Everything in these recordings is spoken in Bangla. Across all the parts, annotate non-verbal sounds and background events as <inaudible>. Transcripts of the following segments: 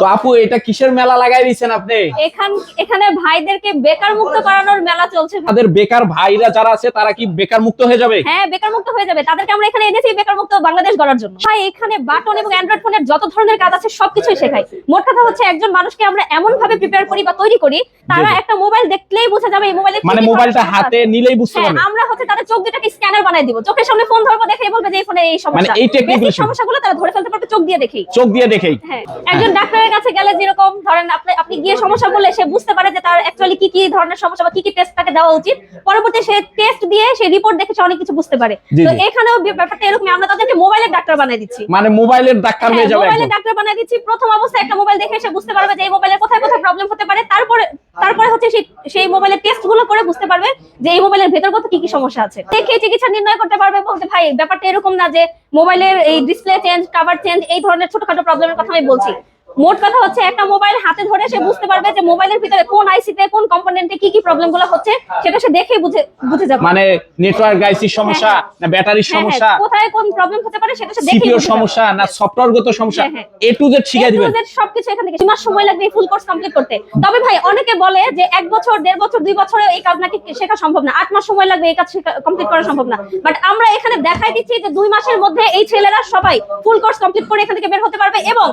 তো আপু এটা কিসের মেলা লাগাই দিয়েছেন আপনি? এখান এখানে ভাইদেরকে বেকার মুক্ত করানোর মেলা চলছে। তাদের বেকার ভাইরা যারা আছে তারা কি বেকার মুক্ত হয়ে যাবে? হ্যাঁ বেকার মুক্ত হয়ে যাবে। তাদেরকে আমরা এখানে এনেছি বেকার মুক্ত বাংলাদেশ গড়ার জন্য। ভাই এখানে বাটন এবং অ্যান্ড্রয়েড ফোনের যত ধরনের কাজ আছে সবকিছুই শেখাই। মোট কথা হচ্ছে একজন মানুষকে আমরা এমন ভাবে প্রিপেয়ার করি বা তৈরি করি তারা। একটা মোবাইল দেখলেই বোঝা যাবে এই মোবাইলে মানে মোবাইলটা হাতে নিলেই বুঝতে হ্যাঁ পারবে। আমরা হচ্ছে তাদের চোখ দুটাকে স্ক্যানার বানাই দিব। চোখের সামনে ফোন ধরবো দেখে বলবে যে এই ফোনে এই সমস্যা। মানে এই গুলো সমস্যাগুলো তারা ধরে ফেলতে পারবে চোখ দিয়ে দেখেই। চোখ দিয়ে দেখেই। হ্যাঁ একজন ডাক্তারের কাছে গেলে যেরকম ধরেন আপনি আপনি গিয়ে সমস্যা সে বুঝতে পারে যে তার অ্যাকচুয়ালি কি কি ধরনের সমস্যা বা কি কি টেস্ট তাকে দেওয়া উচিত। পরবর্তী সে টেস্ট দিয়ে সে রিপোর্ট দেখে সে অনেক কিছু বুঝতে পারে। তো এখানেও ব্যাপারটা এরকম আমরা তাদেরকে মোবাইলের ডাক্তার বানাই দিচ্ছি। মানে মোবাইলের ডাক্তার হয়ে যাবে মোবাইলের ডাক্তার বানাই দিচ্ছি। প্রথম অবস্থায় একটা মোবাইল দেখে সে বুঝতে পারবে যে এই কোথায় কোথায় প্রবলেম হতে পারে। তারপরে তারপরে হচ্ছে সেই সেই মোবাইলের টেস্টগুলো করে বুঝতে পারবে যে এই মোবাইলের ভেতর কত কি কি সমস্যা আছে। দেখে চিকিৎসা নির্ণয় করতে পারবে বলতে ভাই ব্যাপারটা এরকম না যে মোবাইলের এই ডিসপ্লে চেঞ্জ কভার চেঞ্জ এই ধরনের ছোটখাটো প্রবলেমের কথা আমি বলছি। মোট কথা হচ্ছে একটা মোবাইল হাতে ধরে সে বুঝতে পারবে যে মোবাইলের ভিতরে কোন আইসিতে কোন কম্পোনেন্টে কি কি প্রবলেমগুলো হচ্ছে সেটা সে দেখে বুঝে বুঝে যাবে। মানে নেটওয়ার্ক আইসির সমস্যা হ্যাঁ, না ব্যাটারির হ্যাঁ, সমস্যা? কোথায় কোন প্রবলেম হতে পারে সেটা সে দেখে সিপিওর সমস্যা না সফটওয়্যারগত সমস্যা। এ টু জেড শিখাই দিবেন। সবকিছু এখান থেকে। মাস সময় লাগবে ফুল কোর্স কমপ্লিট করতে। তবে ভাই অনেকে বলে যে এক বছর দেড় বছর দুই বছরে এই কাজ নাকি শেখা সম্ভব না। আট মাস সময় লাগবে এই কাজ কমপ্লিট করা সম্ভব না। বাট আমরা এখানে দেখাই দিচ্ছি যে দুই মাসের মধ্যে এই ছেলেরা সবাই ফুল কোর্স কমপ্লিট করে এখান থেকে বের হতে পারবে এবং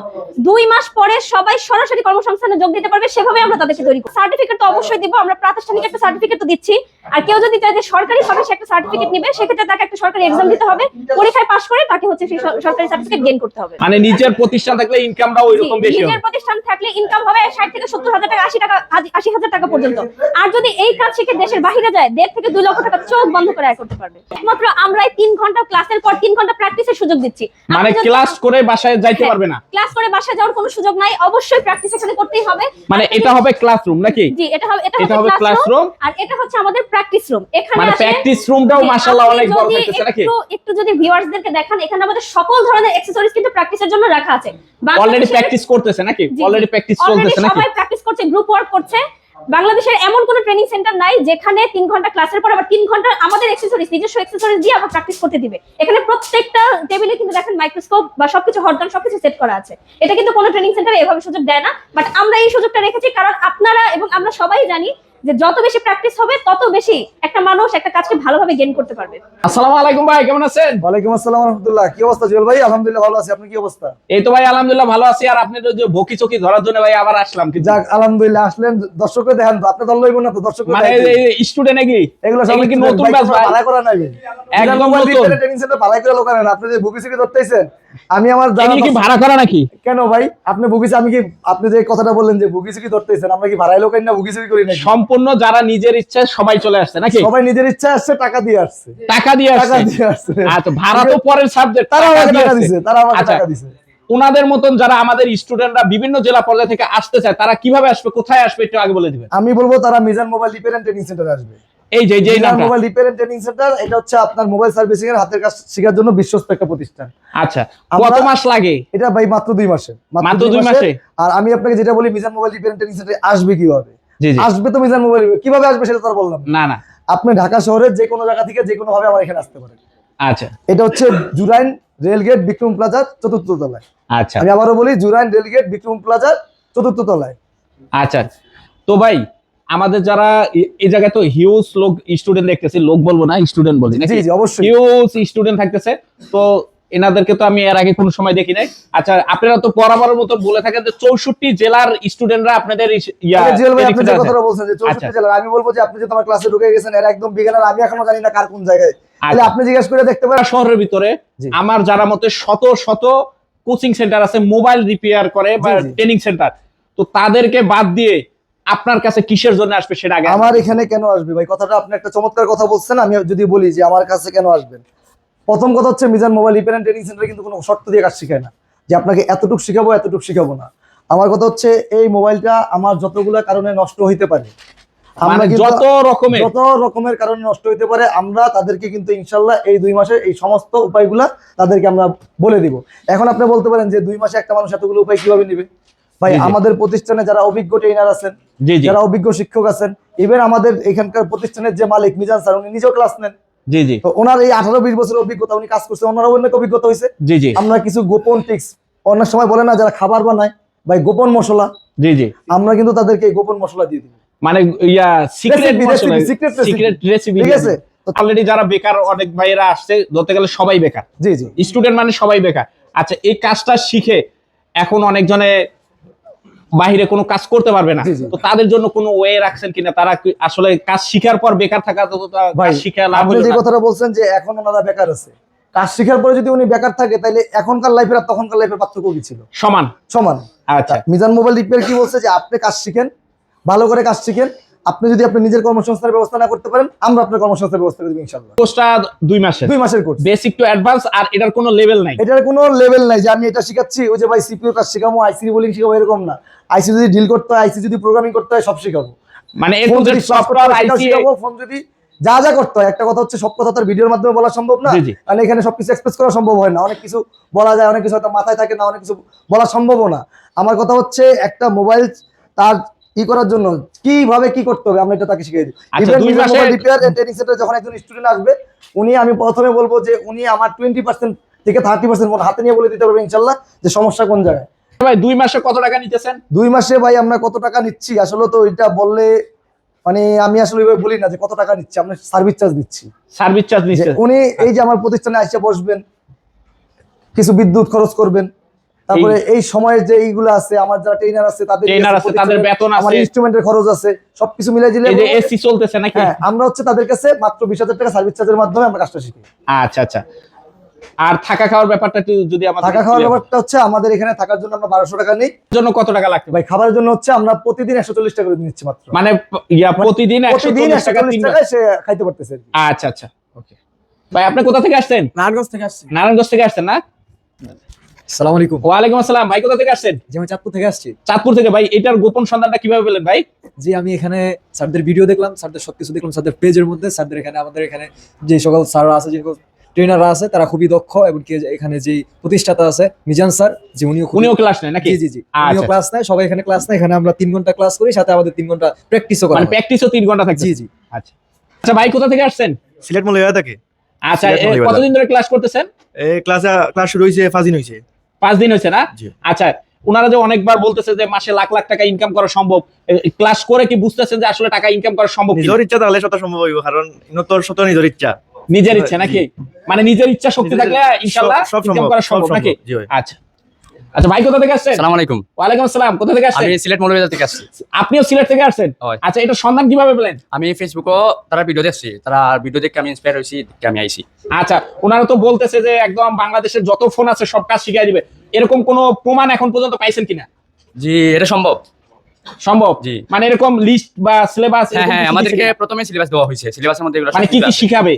দুই মাস পরে সবাই সরাসরি কর্মসংস্থানে যোগ দিতে পারবে সেভাবে আমরা তাদেরকে তৈরি সার্টিফিকেট তো অবশ্যই দিব আমরা প্রাতিষ্ঠানিক একটা সার্টিফিকেট তো দিচ্ছি। আর কেউ যদি চায় যে সরকারি ভাবে সে একটা সার্টিফিকেট নিবে সেক্ষেত্রে তাকে একটা সরকারি এক্সাম দিতে হবে পরীক্ষায় পাশ করে তাকে হচ্ছে সেই সরকারি সার্টিফিকেট গেইন করতে হবে। মানে নিজের প্রতিষ্ঠান থাকলে ইনকামটা ওই রকম জি, বেশি নিজের প্রতিষ্ঠান থাকলে ইনকাম হবে ষাট থেকে সত্তর হাজার টাকা আশি টাকা আশি হাজার টাকা পর্যন্ত। আর যদি এই কাজ শিখে দেশের বাইরে যায় দেড় থেকে দুই লক্ষ টাকা চোখ বন্ধ করে আয় করতে পারবে। একমাত্র আমরা এই তিন ঘণ্টা ক্লাসের পর তিন ঘণ্টা প্র্যাকটিসের সুযোগ দিচ্ছি। মানে ক্লাস করে বাসায় যাইতে হ্যাঁ, পারবে না। ক্লাস করে বাসায় যাওয়ার কোনো সুযোগ নাই অবশ্যই প্র্যাকটিস এখানে করতেই হবে। মানে এটা হবে ক্লাসরুম নাকি? জি এটা হবে এটা হবে ক্লাসরুম আর এটা হচ্ছে আমাদের প্র্যাকটিস রুম এখানে মানে প্র্যাকটিস রুমটাও মাশাআল্লাহ অনেক বড় থাকতেছে নাকি? একটু একটু যদি ভিউয়ার্সদেরকে দেখান এখানে আমাদের সকল ধরনের অ্যাকসেসরিজ কিন্তু প্র্যাকটিসের জন্য রাখা আছে। অলরেডি প্র্যাকটিস করতেছে নাকি। অলরেডি প্র্যাকটিস চলতেছে নাকি? সবাই প্র্যাকটিস করছে গ্রুপ ওয়ার্ক করছে। বাংলাদেশের এমন কোনো ট্রেনিং সেন্টার নাই যেখানে তিন ঘণ্টা ক্লাসের পর আবার তিন ঘণ্টা আমাদের এক্সেসরিজ নিজস্ব এক্সেসরিজ দিয়ে আবার প্র্যাকটিস করতে দিবে। এখানে প্রত্যেকটা টেবিলে কিন্তু দেখেন মাইক্রোস্কোপ বা সবকিছু হরদান সবকিছু সেট করা আছে। এটা কিন্তু কোনো ট্রেনিং সেন্টারে এভাবে সুযোগ দেয় না। বাট আমরা এই সুযোগটা রেখেছি কারণ আপনারা এবং আমরা সবাই জানি যে যত বেশি প্র্যাকটিস হবে তত বেশি একটা মানুষ একটা কাজকে ভালোভাবে গেইন করতে পারবে। আসসালামু আলাইকুম ভাই কেমন আছেন? ওয়ালাইকুম আসসালাম রহমতুল্লাহ। কি অবস্থা জুয়েল ভাই? আলহামদুলিল্লাহ ভালো আছি। আপনি কি অবস্থা? এই তো ভাই আলহামদুলিল্লাহ ভালো আছি। আর আপনি যে ভকি চকি ধরার জন্য ভাই আবার আসলাম কিন্তু। যাক আলহামদুলিল্লাহ আসলেন। দর্শককে দেখেন তো আপনি দল লইব না তো দর্শক মানে স্টুডেন্ট নাকি এগুলো সব কি নতুন ব্যাচ ভাই? ভাড়া করা নাই। একদম নতুন। ট্রেনিং সেন্টার ভাড়া করে লোক আনেন আপনি যে বুকিসি ধরতেছেন আমি আমার জানা কি ভাড়া করা নাকি? কেন ভাই? আপনি বুকিসি আমি কি আপনি যে কথাটা বললেন যে বুকিসি ধরতেছেন আমরা কি ভাড়াই লোক আনি না বুকিসি করি না সম্পূর্ণ যারা নিজের ইচ্ছা সবাই চলে আসছে নাকি? সবাই নিজের ইচ্ছা আসছে টাকা দিয়ে আসছে। টাকা দিয়ে আসছে। আচ্ছা ভাড়া তো <laughs> পরের সাবজেক্ট তারা আমাকে টাকা দিছে তারা আমাকে আচ্ছা টাকা দিছে। ওনাদের মতন যারা আমাদের স্টুডেন্টরা বিভিন্ন জেলা পর্যায় থেকে আসতে চায় তারা কীভাবে আসবে কোথায় আসবে একটু আগে বলে দিবেন। আমি বলব তারা Mizan mobile repair and training সেন্টারে আসবে। এই যে যেই নামটা। Mobile repair and training centre এটা হচ্ছে আপনার মোবাইল সার্ভিসিং এর হাতের কাজ শেখার জন্য বিশ্বস্ত একটা প্রতিষ্ঠান। আচ্ছা কত মাস লাগে? এটা ভাই মাত্র দুই মাসে। মাত্র দুই মাসে? আর আমি আপনাকে যেটা বলি Mizan mobile repair and training সেন্টারে আসবে কীভাবে? আসবে তো মিজান মোবাইল কীভাবে আসবে সেটা তো আর বললাম না। না আপনি ঢাকা শহরের যে কোনো জায়গা থেকে যে কোনো ভাবে আমার এখানে আসতে পারেন। আচ্ছা। এটা হচ্ছে জুরাইন রেলগেট বিক্রম প্লাজার চতুর্থ তলায়। আচ্ছা। আমি আবারও বলি জুরাইন রেলগেট বিক্রম প্লাজার চতুর্থ তলায়। আচ্ছা। তো ভাই আমাদের যারা এই জায়গায় তো হিউজ লোক স্টুডেন্ট দেখতেছি লোক বলব না স্টুডেন্ট বলি জি জি অবশ্যই। হিউজ স্টুডেন্ট থাকতেছে। তো এনাদেরকে তো আমি এর আগে কোনো সময় দেখি নাই। আচ্ছা আপনারা তো বরাবরের মতো বলে থাকেন যে চৌষট্টি জেলার স্টুডেন্টরা আপনাদের ইয়া কথাটা বলছেন যে চৌষট্টি আচ্ছা। জেলার আমি বলব যে আপনি যে তোমার ক্লাসে ঢুকে গেছেন এরা একদম বিজ্ঞানের আমি এখনও জানি না কার কোন জায়গায়। তাহলে আচ্ছা। আপনি জিজ্ঞেস করে দেখতে পারেন। শহরের ভিতরে আমার যারা মতে শত শত কোচিং সেন্টার আছে মোবাইল রিপেয়ার করে বা। ট্রেনিং সেন্টার তো তাদেরকে বাদ দিয়ে আপনার কাছে কিসের জন্য আসবে সেটা আগে আমার এখানে কেন আসবে ভাই? কথাটা আপনি একটা চমৎকার কথা বলছেন আমি যদি বলি যে আমার কাছে কেন আসবেন? প্রথম কথা হচ্ছে Mizan mobile repair and training সেন্টারে কিন্তু কোনো শর্ত দিয়ে কাজ শেখায় না যে আপনাকে এতটুকু শিখাবো এতটুকু শিখাবো না। আমার কথা হচ্ছে এই মোবাইলটা আমার যতগুলো কারণে নষ্ট হইতে পারে আমরা মানে যত রকমের। যত রকমের কারণে নষ্ট হইতে পারে আমরা তাদেরকে কিন্তু ইনশাল্লাহ এই দুই মাসে এই সমস্ত উপায়গুলা তাদেরকে আমরা বলে দিব। এখন আপনি বলতে পারেন যে দুই মাসে একটা মানুষ এতগুলো উপায় কীভাবে নিবে? ভাই। আমাদের প্রতিষ্ঠানে যারা অভিজ্ঞ ট্রেনার আছেন যারা অভিজ্ঞ শিক্ষক আছেন ইভেন আমাদের এখানকার প্রতিষ্ঠানের যে মালিক মিজান স্যার উনি নিজেও ক্লাস নেন। জি জি। তো ওনার এই আঠারো বিশ বছরের অভিজ্ঞতা উনি কাজ করছেন ওনারও অনেক অভিজ্ঞতা হয়েছে। জি জি। আমরা কিছু গোপন টিক্স অনেক সময় বলে না যারা খাবার বানায় ভাই গোপন মশলা জি জি। আমরা কিন্তু তাদেরকে গোপন মশলা দিয়ে দিই মানে ইয়া সিক্রেট recipe, সিক্রেট রেসিপি ঠিক আছে? অলরেডি যারা বেকার অনেক ভাইয়েরা আসছে ধরতে গেলে সবাই বেকার। জি জি। স্টুডেন্ট মানে সবাই বেকার। আচ্ছা এই কাজটা শিখে এখন অনেকজনে বাহিরে কোনো কাজ করতে পারবে না। তো তাদের জন্য কোনো ওয়ে রাখছেন কিনা তারা আসলে কাজ শিখার পর বেকার থাকা তো শিখা লাভ আপনি যে কথাটা বলছেন যে এখন ওনারা বেকার আছে কাজ শিখার পরে যদি উনি বেকার থাকে তাহলে এখনকার লাইফের আর তখনকার লাইফের পার্থক্য কি ছিল? সমান। সমান। আচ্ছা। মিজান মোবাইল রিপেয়ার কি বলছে যে আপনি কাজ শিখেন ভালো করে কাজ শিখেন আপনি যদি আপনি নিজের কর্মসংস্থানের ব্যবস্থা না করতে পারেন আমরা আপনার কর্মসংস্থানের ব্যবস্থা করে দেবো ইনশাল্লাহ কোর্সটা দুই মাসের। দুই মাসের কোর্স। বেসিক টু অ্যাডভান্স আর এটার কোনো লেভেল নাই। এটার কোনো লেভেল নাই যে আমি এটা শিখাচ্ছি ওই যে ভাই সিপিও কাজ শেখাবো আইসি বোলিং শেখাবো এরকম না। আইসি যদি ডিল করতে হয় আইসি যদি প্রোগ্রামিং করতে হয় সব শেখাবো। মানে এ ফোন যদি সফটওয়্যার আইসি শেখাবো ফোন যদি যা যা করতে হয় একটা কথা হচ্ছে সব কথা তার ভিডিওর মাধ্যমে বলা সম্ভব না। মানে এখানে সবকিছু এক্সপ্রেস করা সম্ভব হয় না। অনেক কিছু বলা যায় অনেক কিছু হয়তো মাথায় থাকে না অনেক কিছু বলা সম্ভবও না। আমার কথা হচ্ছে একটা মোবাইল তার ই করার জন্য? কীভাবে কি করতে হবে? আমরা এটা তাকে শিখিয়ে দিই। রিপেয়ার এন্ড ট্রেনিং সেন্টার যখন একজন স্টুডেন্ট আসবে উনি আমি প্রথমে বলব যে উনি আমার টোয়েন্টি পার্সেন্ট থেকে থার্টি পার্সেন্ট হাতে নিয়ে বলে দিতে পারবে ইনশাল্লাহ যে সমস্যা কোন জায়গায়। ভাই দুই মাসে কত টাকা নিতেছেন? দুই মাসে ভাই আমরা কত টাকা নিচ্ছি? আসলে তো এটা বললে মানে আমি আসলে ওইভাবে বলি না যে কত টাকা নিচ্ছি আমরা সার্ভিস চার্জ দিচ্ছি। সার্ভিস চার্জ নিচ্ছে। উনি এই যে আমার প্রতিষ্ঠানে এসে বসবেন কিছু বিদ্যুৎ খরচ করবেন তারপরে এই সময়ের যে এইগুলো আছে আমার যারা ট্রেনার আছে তাদের ট্রেনার আছে তাদের বেতন আমার আছে। ইনস্ট্রুমেন্টের খরচ আছে সবকিছু মিলাই দিলে এই যে এসি চলতেছে নাকি? হ্যাঁ আমরা হচ্ছে তাদের কাছে মাত্র বিশ হাজার টাকা সার্ভিস চার্জের মাধ্যমে আমরা কাজটা শিখি। আচ্ছা আচ্ছা। আর থাকা খাওয়ার ব্যাপারটা যদি আমাদের থাকা খাওয়ার ব্যাপারটা হচ্ছে আমাদের এখানে থাকার জন্য আমরা বারোশো টাকা নিই। জন্য কত টাকা লাগবে ভাই খাবারের জন্য হচ্ছে আমরা প্রতিদিন একশো চল্লিশ টাকা করে নিচ্ছি মাত্র। মানে ইয়া প্রতিদিন একশো প্রতিদিন চল্লিশ একশো টাকা তিন টাকায় সে খাইতে পারতেছে আচ্ছা আচ্ছা। ওকে। ভাই আপনি কোথা থেকে আসছেন? নারায়ণগঞ্জ থেকে আসছি। নারায়ণগঞ্জ থেকে আসছেন না? সালাম আলাইকুম। ওয়ালাইকুম আসসালাম। ভাই কোথা থেকে আসছেন? যে আমি চাঁদপুর থেকে আসছি। চাঁদপুর থেকে। ভাই এটার গোপন সন্ধানটা কীভাবে পেলেন ভাই? যে আমি এখানে স্যারদের ভিডিও দেখলাম স্যারদের সবকিছু দেখলাম স্যারদের পেজের মধ্যে। স্যারদের এখানে আমাদের এখানে যে সকল স্যাররা আছে যে ট্রেনাররা আছে তারা খুবই দক্ষ এবং কি এখানে যে প্রতিষ্ঠাতা আছে মিজান স্যার যে উনিও উনিও ক্লাস নেয় নাকি? জি জি জি উনিও আচ্ছা। ক্লাস নেয় সবাই এখানে ক্লাস নেয়। এখানে আমরা তিন ঘণ্টা ক্লাস করি সাথে আমাদের তিন ঘণ্টা প্র্যাকটিসও করা মানে। প্র্যাকটিসও তিন ঘণ্টা থাকে জি জি। আচ্ছা। আচ্ছা ভাই কোথা থেকে আসছেন? সিলেট মলিয়া থাকে। আচ্ছা। কতদিন ধরে ক্লাস করতেছেন? এই ক্লাস ক্লাস শুরু হয়েছে ফাজিন হয়েছে পাঁচ দিন হয়েছে না? আচ্ছা ওনারা যে অনেকবার বলতেছে যে মাসে লাখ লাখ টাকা ইনকাম করা সম্ভব ক্লাস করে কি বুঝতেছেন যে আসলে টাকা ইনকাম করা সম্ভব? নিজের ইচ্ছা তাহলে শত সম্ভব হইব কারণ নতর শত নিজের ইচ্ছা। নিজের ইচ্ছা নাকি? মানে নিজের ইচ্ছা শক্তি থাকলে সব ইনকাম করা সম্ভব, নাকি? আচ্ছা। আচ্ছা ভাই কোথা থেকে আসছেন? সালাম আলাইকুম। ওয়ালাইকুম আসসালাম কোথা থেকে আসছেন? আমি সিলেট মৌলভীবাজার থেকে আসছি। আপনিও সিলেট থেকে আসছেন? আচ্ছা এটা সন্ধান কীভাবে পেলেন? আমি ফেসবুকও তারা ভিডিও দেখছি তারা ভিডিও দেখে আমি ইন্সপায়ার হয়েছি দেখে আমি আইছি। আচ্ছা ওনারা তো বলতেছে যে একদম বাংলাদেশের যত ফোন আছে সব কাজ শিখিয়ে দিবে। এরকম কোনো প্রমাণ এখন পর্যন্ত পাইছেন কিনা? জি এটা সম্ভব। সম্ভব? জি। মানে এরকম লিস্ট বা সিলেবাস হ্যাঁ হ্যাঁ আমাদেরকে প্রথমে সিলেবাস দেওয়া হয়েছে। সিলেবাসের মধ্যে এগুলো মানে কি কি শিখাবে?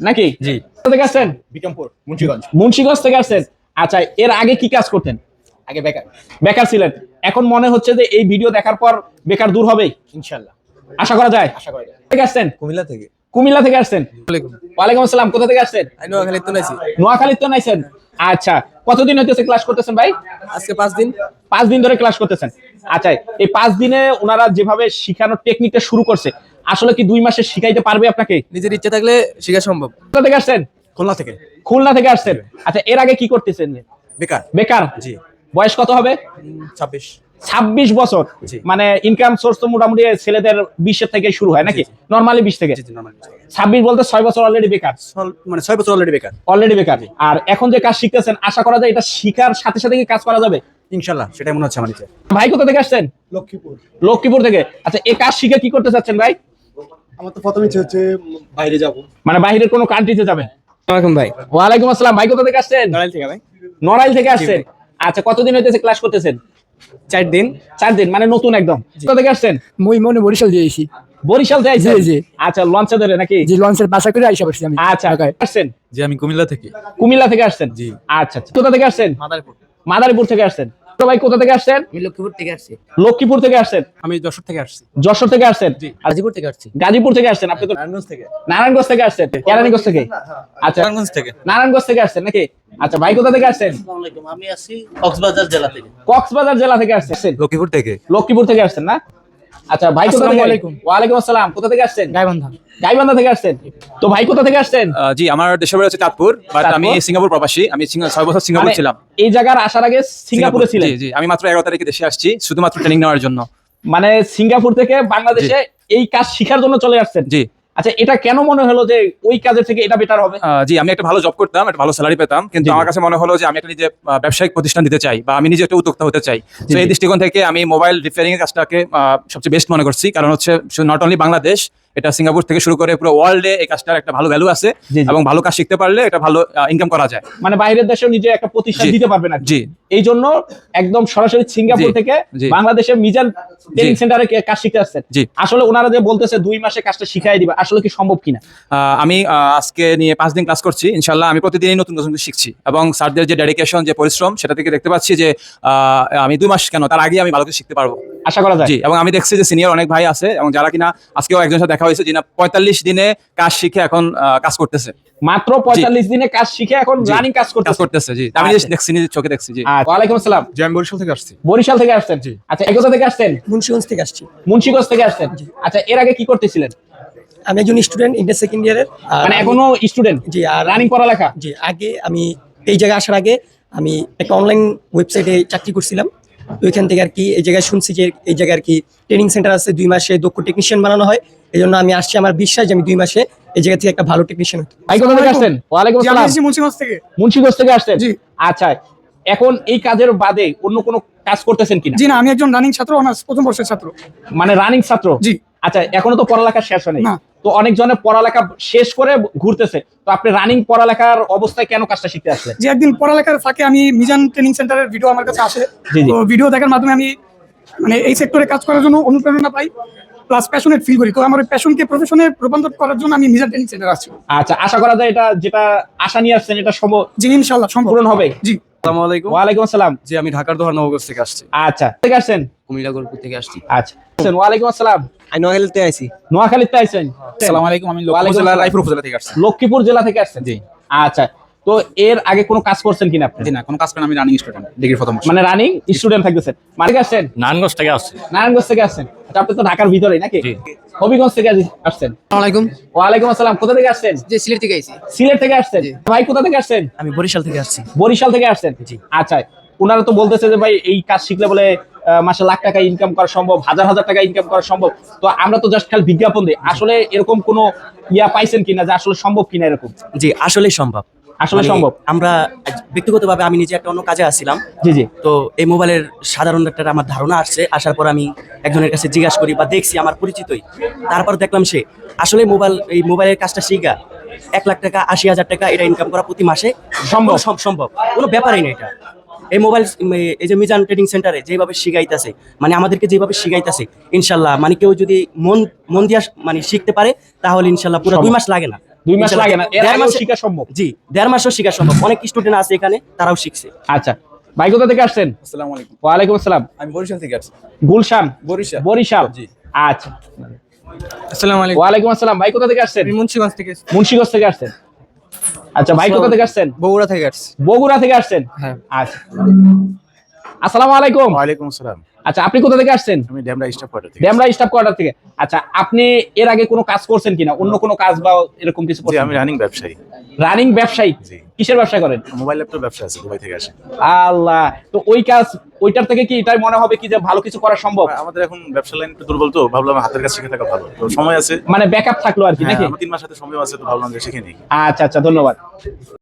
নাকি? জি। কোথা থেকে আসছেন? বিক্রমপুর মুন্সিগঞ্জ। মুন্সিগঞ্জ থেকে আসছেন? আচ্ছা এর আগে কি কাজ করতেন? আগে বেকার। বেকার ছিলেন। এখন মনে হচ্ছে যে এই ভিডিও দেখার পর বেকার দূর হবে ইনশাল্লাহ। আশা করা যায়? আশা করা যায়। কোথা থেকে আসছেন? কুমিল্লা থেকে। কুমিল্লা থেকে আসছেন? ওয়ালাইকুম। আসসালাম কোথা থেকে আসছেন? আমি নোয়াখালী তো নাইছি নোয়াখালীর তো নাইছেন আচ্ছা কতদিন হইতেছে ক্লাস করতেছেন ভাই? আজকে পাঁচ দিন। পাঁচ দিন ধরে ক্লাস করতেছেন। আচ্ছা এই পাঁচ দিনে ওনারা যেভাবে শিখানোর টেকনিকটা শুরু করছে আসলে কি দুই মাসে শিখাইতে পারবে আপনাকে? নিজের ইচ্ছা থাকলে শেখা সম্ভব। কোথা থেকে আসছেন? খুলনা থেকে। খুলনা থেকে আসছেন। আচ্ছা এর আগে কি করতেছেন? বেকার। বেকার? জি। বয়স কত হবে? ছাব্বিশ। ছাব্বিশ বছর। মানে ইনকাম সোর্স তো মোটামুটি ছেলেদের বিশের থেকে শুরু হয় নাকি? নর্মালি বিশ থেকে? ছাব্বিশ বলতে ছয় বছর অলরেডি বেকার? মানে ছয় বছর অলরেডি বেকার। অলরেডি বেকার। আর এখন যে কাজ শিখতেছেন আশা করা যায় এটা শিখার সাথে সাথে কি কাজ করা যাবে? ইনশাল্লাহ সেটাই মনে হচ্ছে আমার ইচ্ছে ভাই কোথা থেকে আসছেন? লক্ষ্মীপুর। লক্ষ্মীপুর থেকে। আচ্ছা এই কাজ শিখে কি করতে চাচ্ছেন ভাই? আমার তো প্রথম ইচ্ছে হচ্ছে বাইরে যাব। মানে বাইরের কোনো কান্ট্রিতে যাবেন? ওয়ালাইকুম ভাই। ওয়ালাইকুম আসসালাম। ভাই কোথা থেকে আসছেন? নড়াইল থেকে ভাই। নড়াইল থেকে আসছেন? আচ্ছা কতদিন হইতেছে ক্লাস করতেছেন? চার দিন। চার দিন মানে নতুন একদম। কোথা থেকে আসছেন? মুই মনে বরিশাল দিয়েছি বরিশাল আইছেন? জি, জি। আচ্ছা লঞ্চে ধরে নাকি? জি লঞ্চের বাসা করে আইসা বসছি আমি আচ্ছা। আসছেন? জি আমি কুমিল্লা থেকে। কুমিল্লা থেকে আসছেন? জি। আচ্ছা আচ্ছা। কোথা থেকে আসছেন? মাদারীপুর। মাদারীপুর থেকে আসছেন? ভাই কোথা থেকে আসছেন? আমি লক্ষ্মীপুর থেকে আসছি। লক্ষ্মীপুর থেকে আসছেন? আমি যশোর থেকে আসছি। যশোর থেকে আসছেন? আর গাজীপুর থেকে আসছি। গাজীপুর থেকে আসছেন? আপনি তো নারায়ণগঞ্জ থেকে। নারায়ণগঞ্জ থেকে আসছেন? কেরানীগঞ্জ থেকে? আচ্ছা। নারায়ণগঞ্জ থেকে। নারায়ণগঞ্জ থেকে আসছেন নাকি? আচ্ছা ভাই কোথা থেকে আসছেন? আমি আছি কক্সবাজার জেলা থেকে। কক্সবাজার জেলা থেকে আসছেন? লক্ষ্মীপুর থেকে। লক্ষ্মীপুর থেকে আসছেন না? আচ্ছা ভাই কোথা থেকে ওয়ালাইকুম আসসালাম। কোথা থেকে আসছেন? গাইবান্ধা। গাইবান্ধা থেকে আসছেন? তো ভাই কোথা থেকে আসছেন? জি আমার দেশের বাড়ি হচ্ছে চাঁদপুর বাট আমি সিঙ্গাপুর প্রবাসী। আমি ছয় বছর সিঙ্গাপুর মানে ছিলাম। এই জায়গার আসার আগে সিঙ্গাপুরে ছিলেন? জি জি আমি মাত্র এগারো তারিখে দেশে আসছি শুধুমাত্র ট্রেনিং নেওয়ার জন্য। মানে সিঙ্গাপুর থেকে বাংলাদেশে এই কাজ শিখার জন্য চলে আসছেন? জি। আচ্ছা এটা কেন মনে হলো যে ওই কাজের থেকে এটা বেটার হবে? জি আমি একটা ভালো জব করতাম একটা ভালো স্যালারি পেতাম কিন্তু। আমার কাছে মনে হলো যে আমি একটা নিজে ব্যবসায়িক প্রতিষ্ঠান দিতে চাই বা আমি নিজে একটা উদ্যোক্তা হতে চাই। তো এই দৃষ্টিকোণ থেকে আমি মোবাইল রিপেয়ারিং এর কাজটাকে সবচেয়ে বেস্ট মনে করছি কারণ হচ্ছে নট অনলি বাংলাদেশ এটা সিঙ্গাপুর থেকে শুরু করে পুরো ওয়ার্ল্ডে এই কাজটার একটা ভালো ভ্যালু আছে। এবং ভালো কাজ শিখতে পারলে এটা ভালো ইনকাম করা যায়। মানে বাইরের দেশেও নিজে একটা প্রতিষ্ঠান দিতে পারবে না জি। এই জন্য একদম সরাসরি সিঙ্গাপুর থেকে বাংলাদেশের মিজান ট্রেনিং সেন্টারে কাজ শিখতে আসছেন। আসলে ওনারা যে বলতেছে দুই মাসে কাজটা শিখাই দিবে আসলে কি সম্ভব কিনা? আহ, আমি আজকে নিয়ে পাঁচ দিন ক্লাস করছি ইনশাল্লাহ আমি প্রতিদিনই নতুন নতুন শিখছি এবং স্যারদের যে ডেডিকেশন যে পরিশ্রম সেটা থেকে দেখতে পাচ্ছি যে আমি দুই মাস কেন তার আগে আমি ভালো কিছু শিখতে পারব। আশা করা যায়। জি এবং আমি দেখছি যে সিনিয়র অনেক ভাই আছে এবং যারা কিনা আজকেও একজনের সাথে দেখা হয়েছে যিনি পঁয়তাল্লিশ দিনে কাজ শিখে এখন কাজ করতেছে। মাত্র পঁয়তাল্লিশ দিনে কাজ শিখে এখন জি। রানিং কাজ কাজ করতেছে জি। আমি আচ্ছা। দেখছি নিজের চোখে দেখছি জি। আচ্ছা, ওয়ালাইকুম আসসালাম। যে আমি বরিশাল থেকে আসছি। বরিশাল থেকে আসছেন? জি। আচ্ছা একতা থেকে আসছেন? মুন্সিগঞ্জ থেকে আসছি। মুন্সিগঞ্জ থেকে আসছেন। আচ্ছা এর আগে কি করতেছিলেন? আমি একজন স্টুডেন্ট ইন্টার সেকেন্ড ইয়ারের মানে এখনও স্টুডেন্ট জি আর রানিং পড়ালেখা? জি আগে আমি এই জায়গায় আসার আগে আমি একটা অনলাইন ওয়েবসাইটে চাকরি করছিলাম। ওইখান থেকে আর কি এই জায়গায় শুনছি যে এই জায়গায় আর কি ট্রেনিং সেন্টার আছে দুই মাসে দক্ষ টেকনিশিয়ান বানানো হয়। এই জন্য আমি আসছি আমার বিশ্বাস যে আমি দুই মাসে এই জায়গা থেকে একটা ভালো টেকনিশিয়ান হতে ভাই কোথা থেকে আসছেন ওয়ালাইকুম আসসালাম। মুন্সিগঞ্জ থেকে। মুন্সিগঞ্জ থেকে আসছেন? আচ্ছা এখন এই কাজের বাদে অন্য কোনো কাজ করতেছেন কিনা? জি না আমি একজন রানিং ছাত্র অনার্স প্রথম বর্ষের ছাত্র। মানে রানিং ছাত্র? জি। আচ্ছা এখনও তো পড়ালেখা শেষ হয়নি। না। তো অনেকজনের পড়ালেখা শেষ করে ঘুরতেছে। তো আপনি রানিং পড়ালেখার অবস্থায় কেন কাজটা শিখতে আসলেন? যে একদিন পড়ালেখার ফাঁকে আমি মিজান ট্রেনিং সেন্টারের ভিডিও আমার কাছে আসে। তো ভিডিও দেখার মাধ্যমে আমি মানে এই সেক্টরে কাজ করার জন্য অনুপ্রেরণা পাই প্লাস প্যাশনেট ফিল করি। তো আমার ওই প্যাশনকে প্রফেশনে রূপান্তর করার জন্য আমি মিজান ট্রেনিং সেন্টার আসছি আচ্ছা আশা করা যায় এটা যেটা আশা নিয়ে আসছেন এটা সম্ভব? জি ইনশাল্লাহ সম্ভব। পূরণ হবে? জি। আসসালামু আলাইকুম। ওয়ালাইকুম আসসালাম। জি আমি ঢাকার দোহার নবগঞ্জ থেকে আসছি। আচ্ছা থেকে আসছেন? কুমিল্লা গল্প থেকে আসছি। আচ্ছা ওয়ালাইকুম আসসালাম। আমি নোয়াখালীতে আইছি নোয়াখালীতে আইছেন আসসালামু আলাইকুম আমি লক্ষ্মীপুর উপজেলা থেকে আসছি। লক্ষ্মীপুর জেলা থেকে আসছেন? জি। আচ্ছা তো এর আগে কোনো কাজ করছেন কিনা আপনি? না কোনো কাজ করেন আমি রানিং স্টুডেন্ট ডিগ্রি প্রথম মানে রানিং স্টুডেন্ট থাকতেছেন। মানে থেকে আসছেন? নারায়ণগঞ্জ থেকে আসছি। নারায়ণগঞ্জ থেকে আসছেন। আচ্ছা আপনি তো ঢাকার ভিতরেই নাকি? জি। হবিগঞ্জ থেকে আসছেন। আসসালামাইকুম ওয়ালাইকুম আসসালাম কোথা থেকে আসছেন? যে সিলেট থেকে আইছি সিলেট থেকে আসছেন? ভাই কোথা থেকে আসছেন? আমি বরিশাল থেকে আসছি। বরিশাল থেকে আসছেন? আচ্ছা ওনারা তো বলতেছে যে ভাই এই কাজ শিখলে বলে মাসে লাখ টাকা ইনকাম করা সম্ভব হাজার হাজার টাকা ইনকাম করা সম্ভব। তো আমরা তো জাস্ট খালি বিজ্ঞাপন দিই। আসলে এরকম কোনো ইয়া পাইছেন কিনা যে আসলে সম্ভব কিনা এরকম? জি আসলেই সম্ভব। আসলে মানে সম্ভব। আমরা ব্যক্তিগতভাবে আমি নিজে একটা অন্য কাজে আসছিলাম। জি জি। তো এই মোবাইলের সাধারণ একটা আমার ধারণা আসছে। আসার পর আমি একজনের কাছে জিজ্ঞাসা করি বা দেখছি আমার পরিচিতই। তারপর দেখলাম সে আসলে মোবাইল এই মোবাইলের কাজটা শিখা। এক লাখ টাকা আশি হাজার টাকা এটা ইনকাম করা প্রতি মাসে। সম্ভব। সব সম্ভব। কোনো ব্যাপারই না এটা। এই মোবাইল এই যে মিজান ট্রেডিং সেন্টারে যেভাবে শিখাইতেছে মানে আমাদেরকে যেভাবে শিখাইতেছে ইনশাল্লাহ মানে কেউ যদি মন মন দিয়া মানে শিখতে পারে তাহলে ইনশাল্লাহ পুরো দুই মাস লাগে না। দুই মাস লাগে না দেড় আগেও মাসে- শিখা সম্ভব। জি দেড় মাসও শেখা সম্ভব। অনেক স্টুডেন্ট আছে এখানে তারাও শিখছে। আচ্ছা ভাই কোথা থেকে আসছেন? আসসালামু আলাইকুম। ওয়ালাইকুম আসসালাম। আমি বরিশাল থেকে আসছি। গুলশান? বরিশাল। বরিশাল? জি। আচ্ছা। আসসালামু আলাইকুম। আসসালাম। ভাই কোথা থেকে আসছেন? মুন্সিগঞ্জ থেকে মুন্সিগঞ্জ থেকে আসছেন? আচ্ছা ভাই কোথা থেকে আসছেন? বগুড়া থেকে আসছি। বগুড়া থেকে আসছেন? হ্যাঁ। আচ্ছা। আসসালামু আলাইকুম। ওয়ালাইকুম আসসালাম। আচ্ছা আপনি কোথা থেকে আসছেন? আমি ড্যামরা স্টাফ কোয়ার্টার থেকে ডেমরা স্টাফ কোয়ার্টার থেকে। আচ্ছা আপনি এর আগে কোনো কাজ করছেন কিনা? অন্য কোনো কাজ বা এরকম কিছু জি আমি রানিং ব্যবসায়ী। রানিং ব্যবসায়ী। কিসের ব্যবসা করেন? মোবাইল ল্যাপটপ ব্যবসা আছে দুবাই থেকে আসে আল্লাহ তো ওই কাজ ওইটার থেকে কি এটাই মনে হবে কি যে ভালো কিছু করা সম্ভব? আমাদের এখন ব্যবসা লাইন একটু দুর্বল তো ভাবলাম হাতের কাছে শিখে থাকা ভালো। তো সময় আছে। মানে ব্যাকআপ থাকল আর কি হ্যাঁ, নাকি? তিন মাস হাতে সময় আছে তো ভাবলাম যে শিখে নিই। আচ্ছা আচ্ছা ধন্যবাদ।